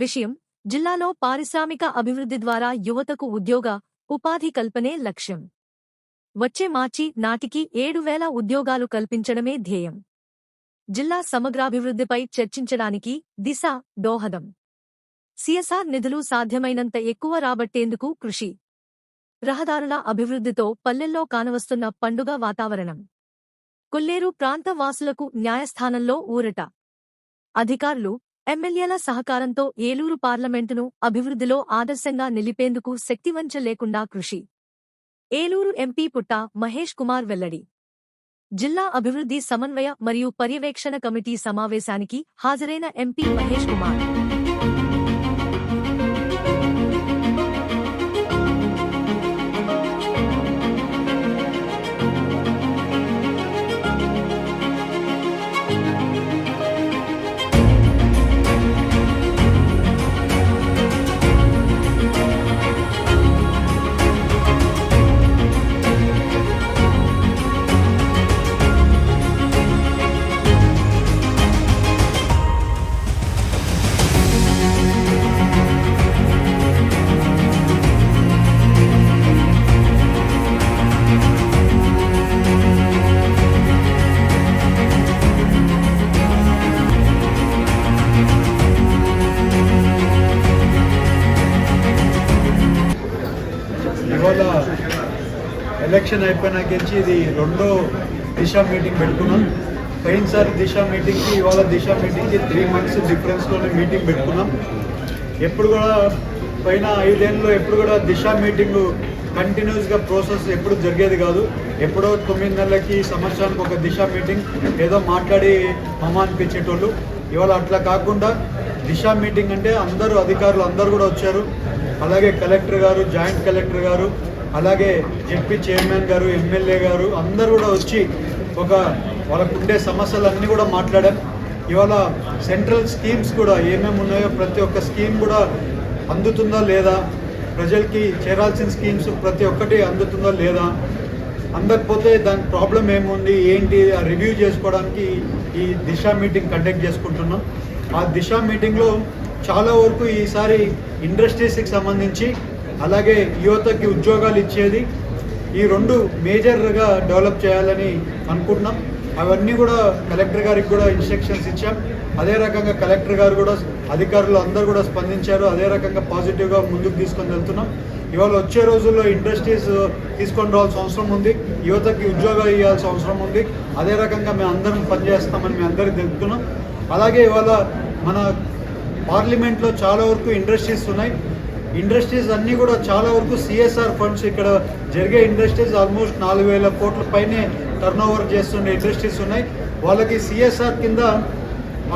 విషయం జిల్లాలో పారిశ్రామిక అభివృద్ధి ద్వారా యువతకు ఉద్యోగ ఉపాధి కల్పనే లక్ష్యం. వచ్చే మార్చి నాటికి ఏడు వేల ఉద్యోగాలు కల్పించడమే ధ్యేయం. జిల్లా సమగ్రాభివృద్ధిపై చర్చించడానికి దిశ దోహదం. సిఎస్ఆర్ నిధులు సాధ్యమైనంత ఎక్కువ రాబట్టేందుకు కృషి. రహదారుల అభివృద్ధితో పల్లెల్లో కానవస్తున్న పండుగ వాతావరణం. కొల్లేరు ప్రాంత వాసులకు న్యాయస్థానంలో ఊరట. అధికారులు ఎమ్మెల్యేల సహకారంతో ఏలూరు పార్లమెంటును అభివృద్ధిలో ఆదర్శంగా నిలిపేందుకు శక్తివంచ లేకుండా కృషి. ఏలూరు ఎంపీ పుట్ట మహేష్ కుమార్ వెల్లడి. జిల్లా అభివృద్ధి సమన్వయ మరియు పర్యవేక్షణ కమిటీ సమావేశానికి హాజరైన ఎంపీ మహేష్ కుమార్. ఇవాళ ఎలక్షన్ అయిపోయినాకించి ఇది రెండో దిశ మీటింగ్ పెట్టుకున్నాం. పోయినసారి దిశ మీటింగ్కి ఇవాళ దిశ మీటింగ్కి త్రీ మంత్స్ డిఫరెన్స్లోనే మీటింగ్ పెట్టుకున్నాం. ఎప్పుడు కూడా పైన ఐదేళ్ళలో ఎప్పుడు కూడా దిశ మీటింగ్ కంటిన్యూస్గా ప్రాసెస్ ఎప్పుడు జరిగేది కాదు. ఎప్పుడో తొమ్మిది నెలలకి సంవత్సరానికి ఒక దిశ మీటింగ్ ఏదో మాట్లాడి మమ అనిపించేటోళ్ళు ఇవాళ అట్లా కాకుండా దిశ మీటింగ్ అంటే అందరూ అధికారులు అందరూ కూడా వచ్చారు. అలాగే కలెక్టర్ గారు జాయింట్ కలెక్టర్ గారు అలాగే జెడ్పీ చైర్మన్ గారు ఎమ్మెల్యే గారు అందరూ కూడా వచ్చి ఒక వాళ్ళకు ఉండే సమస్యలన్నీ కూడా మాట్లాడాం ఇవాళ సెంట్రల్ స్కీమ్స్ కూడా ఏమేమి ఉన్నాయో ప్రతి ఒక్క స్కీమ్ కూడా అందుతుందా లేదా? ప్రజలకి చేరాల్సిన స్కీమ్స్ ప్రతి ఒక్కటి అందుతుందా లేదా? అందకపోతే దాని ప్రాబ్లం ఏముంది? ఏంటి? రివ్యూ చేసుకోవడానికి ఈ దిశ మీటింగ్ కండక్ట్ చేసుకుంటున్నాం. ఆ దిశ మీటింగ్లో చాలా వరకు ఈసారి ఇండస్ట్రీస్కి సంబంధించి అలాగే యువతకి ఉద్యోగాలు ఇచ్చేది ఈ రెండు మేజర్గా డెవలప్ చేయాలని అనుకుంటున్నాం. అవన్నీ కూడా కలెక్టర్ గారికి కూడా ఇన్స్ట్రక్షన్స్ ఇచ్చాం. అదే రకంగా కలెక్టర్ గారు కూడా అధికారులు అందరూ కూడా స్పందించారు. అదే రకంగా పాజిటివ్గా ముందుకు తీసుకొని వెళ్తున్నాం. ఇవాళ వచ్చే రోజుల్లో ఇండస్ట్రీస్ తీసుకొని రావాల్సిన అవసరం ఉంది. యువతకి ఉద్యోగాలు ఇవ్వాల్సిన అవసరం ఉంది. అదే రకంగా మేము అందరం పనిచేస్తామని మేము అందరికీ తెలుపుతున్నాం. అలాగే ఇవాళ మన పార్లమెంట్లో చాలా వరకు ఇండస్ట్రీస్ ఉన్నాయి. ఇండస్ట్రీస్ అన్నీ కూడా చాలా వరకు సిఎస్ఆర్ ఫండ్స్ ఇక్కడ జరిగే ఇండస్ట్రీస్ ఆల్మోస్ట్ నాలుగు వేల కోట్ల పైనే టర్న్ ఓవర్ చేస్తున్న ఇండస్ట్రీస్ ఉన్నాయి. వాళ్ళకి సిఎస్ఆర్ కింద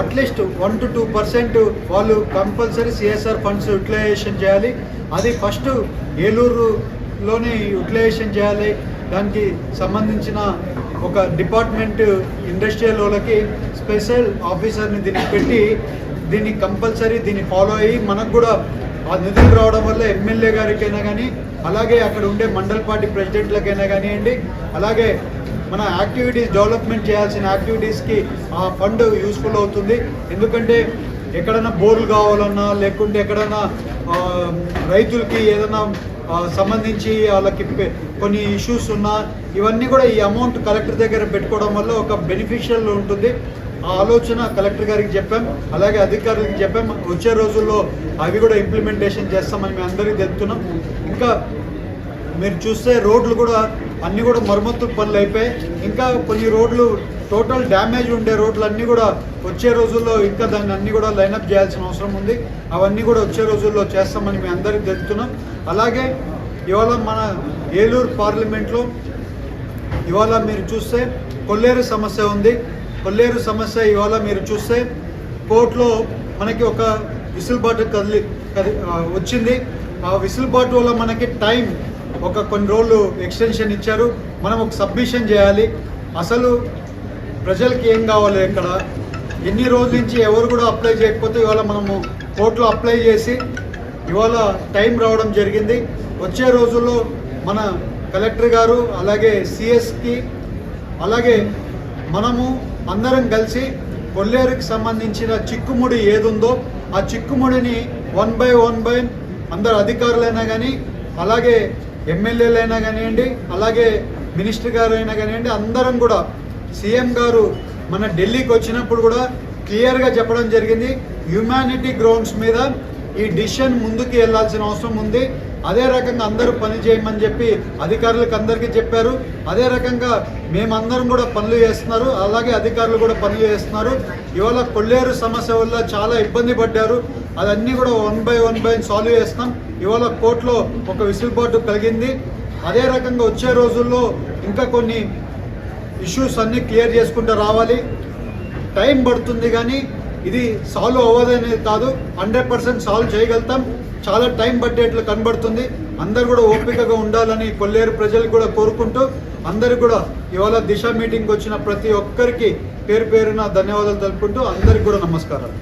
at least one to two percent వాళ్ళు కంపల్సరీ సిఎస్ఆర్ ఫండ్స్ యూటిలైజేషన్ చేయాలి. అది ఫస్ట్ ఏలూరులోనే యూటిలైజేషన్ చేయాలి. దానికి సంబంధించిన ఒక డిపార్ట్మెంట్ ఇండస్ట్రియల్ వాళ్ళకి స్పెషల్ ఆఫీసర్ని దీన్ని పెట్టి దీన్ని కంపల్సరీ దీన్ని ఫాలో అయ్యి మనకు కూడా ఆ నిధులు రావడం వల్ల ఎమ్మెల్యే గారికైనా కానీ అలాగే అక్కడ ఉండే మండల్ పార్టీ ప్రెసిడెంట్లకైనా కానివ్వండి అలాగే మన యాక్టివిటీస్ డెవలప్మెంట్ చేయాల్సిన యాక్టివిటీస్కి ఆ ఫండ్ యూస్ఫుల్ అవుతుంది. ఎందుకంటే ఎక్కడైనా బోర్లు కావాలన్నా లేకుంటే ఎక్కడైనా రైతులకి ఏదైనా సంబంధించి వాళ్ళకి కొన్ని ఇష్యూస్ ఉన్నా ఇవన్నీ కూడా ఈ అమౌంట్ కలెక్టర్ దగ్గర పెట్టుకోవడం వల్ల ఒక బెనిఫిషియల్ ఉంటుంది. ఆ ఆలోచన కలెక్టర్ గారికి చెప్పాం అలాగే అధికారులకి చెప్పాం. వచ్చే రోజుల్లో అవి కూడా ఇంప్లిమెంటేషన్ చేస్తామని మేము అందరికీ తెలుపుతున్నాం ఇంకా మీరు చూస్తే రోడ్లు కూడా అన్నీ కూడా మరమ్మతు పనులు అయిపోయాయి. ఇంకా కొన్ని రోడ్లు టోటల్ డ్యామేజ్ ఉండే రోడ్లు అన్నీ కూడా వచ్చే రోజుల్లో ఇంకా దాన్ని అన్నీ కూడా లైనప్ చేయాల్సిన అవసరం ఉంది. అవన్నీ కూడా వచ్చే రోజుల్లో చేస్తామని మేము అందరికీ తెలుపుతున్నాం అలాగే ఇవాళ మన ఏలూరు పార్లమెంట్లో ఇవాళ మీరు చూస్తే కొల్లేరు సమస్య ఉంది. కొల్లేరు సమస్య ఇవాళ మీరు చూస్తే కోర్టులో మనకి ఒక విసులుబాటు కదిలి కది- వచ్చింది. ఆ విసులుబాటు వల్ల మనకి టైం ఒక కొన్ని రోజులు ఎక్స్టెన్షన్ ఇచ్చారు. మనం ఒక సబ్మిషన్ చేయాలి. అసలు ప్రజలకి ఏం కావాలి ఇక్కడ? ఎన్ని రోజుల నుంచి ఎవరు కూడా అప్లై చేయకపోతే ఇవాళ మనము కోర్టులో అప్లై చేసి ఇవాళ టైం రావడం జరిగింది. వచ్చే రోజుల్లో మన కలెక్టర్ గారు అలాగే సిఎస్కి అలాగే మనము అందరం కలిసి కొల్లేరుకి సంబంధించిన చిక్కుముడి ఏదుందో ఆ చిక్కుముడిని వన్ బై వన్ బై అందరు అధికారులైనా కానీ అలాగే ఎమ్మెల్యేలైనా కానివ్వండి అలాగే మినిస్టర్ గారు అయినా కానివ్వండి అందరం కూడా సీఎం గారు మన ఢిల్లీకి వచ్చినప్పుడు కూడా క్లియర్గా చెప్పడం జరిగింది. హ్యుమానిటీ గ్రౌండ్స్ మీద ఈ డిసిషన్ ముందుకు వెళ్ళాల్సిన అవసరం ఉంది. అదే రకంగా అందరూ పని చేయమని చెప్పి అధికారులకు అందరికీ చెప్పారు. అదే రకంగా మేమందరం కూడా పనులు చేస్తున్నారు. అలాగే అధికారులు కూడా పనులు చేస్తున్నారు. ఇవాళ కొల్లేరు సమస్య వల్ల చాలా ఇబ్బంది పడ్డారు. అదన్నీ కూడా one by one by solve చేస్తున్నాం. ఇవాళ కోర్టులో ఒక విసులుబాటు కలిగింది. అదే రకంగా వచ్చే రోజుల్లో ఇంకా కొన్ని ఇష్యూస్ అన్నీ క్లియర్ చేసుకుంటూ రావాలి. టైం పడుతుంది కానీ ఇది సాల్వ్ అవ్వదనేది కాదు హండ్రెడ్ పర్సెంట్ సాల్వ్ చేయగలుగుతాం. చాలా టైం పట్టేట్లు కనబడుతుంది. అందరు కూడా ఓపికగా ఉండాలని కొల్లేరు ప్రజలు కూడా కోరుకుంటూ అందరు కూడా ఇవాళ దిశ మీటింగ్కి వచ్చిన ప్రతి ఒక్కరికి పేరు పేరున ధన్యవాదాలు తెలుపుకుంటూ అందరికి కూడా నమస్కారాలు.